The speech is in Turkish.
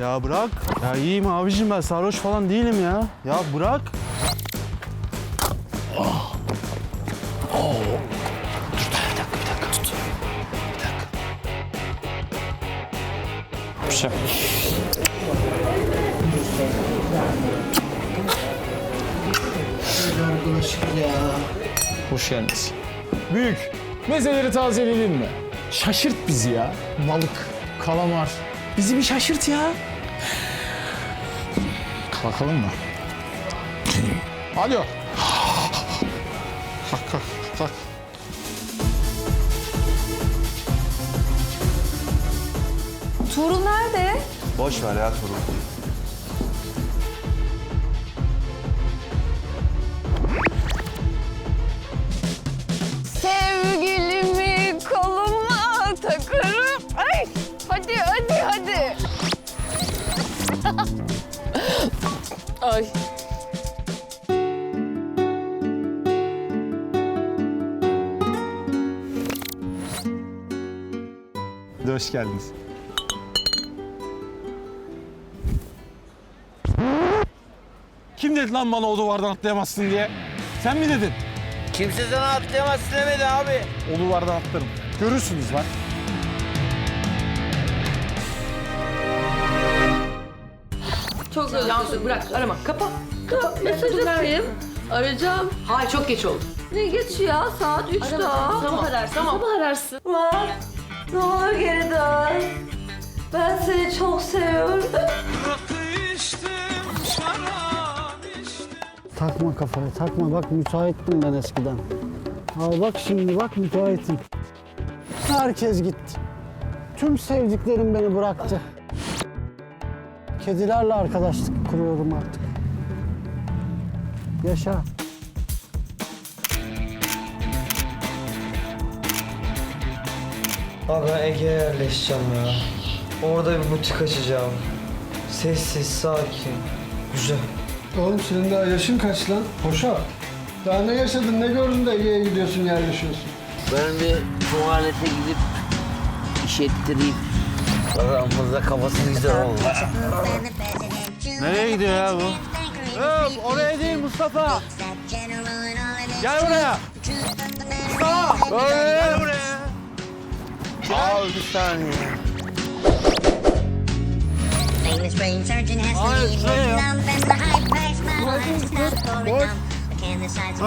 Ya bırak. Ya iyiyim abicim ben sarhoş falan değilim ya. Ya bırak. Hoş geldiniz. Büyük. Mezeleri tazeleyelim mi? Şaşırt bizi ya. Balık, kalamar. Bizi bir şaşırt ya. Kalkalım mı? Alo. Kalk kalk kalk. Tuğrul nerede? Boş ver ya Turul. Ay. Hoş geldiniz. Kim dedi lan bana o duvardan atlayamazsın diye? Sen mi dedin? Kimse sana atlayamazsın demedi abi. O duvardan atlarım. Görürsünüz lan. Çok özledim. Bırak arama. Kapa. Kapa. Mesaj atayım. Arayacağım. Hayır çok geç oldu. Ne geç ya? Saat 3 daha. Sabah ararsın. Tamam. Sabah ararsın. Var. Ne olur geri dön. Ben seni çok seviyorum. Takma kafaya takma bak müteahhittim ben eskiden. Al bak şimdi bak müteahhitim. Herkes gitti. Tüm sevdiklerim beni bıraktı. Kedilerle arkadaşlık kuruyorum artık. Yaşa. Abi ben Ege'ye yerleşeceğim ya. Orada bir butik açacağım. Sessiz, sakin. Güzel. Oğlum senin daha yaşın kaç lan? Hoşa. Daha ne yaşadın ne gördün de Ege'ye gidiyorsun yerleşiyorsun. Ben bir tuvalete gidip iş ettireyim. Aramızda kafası güzel oldu. Nereye gidiyor ya bu? Yok oraya değil Mustafa. Gel buraya. Mustafa. Gel buraya. Al bir saniye. Famous brain surgeon has Ay, to leave his şuraya. lump and the high price my heart is not going down. The can the sides of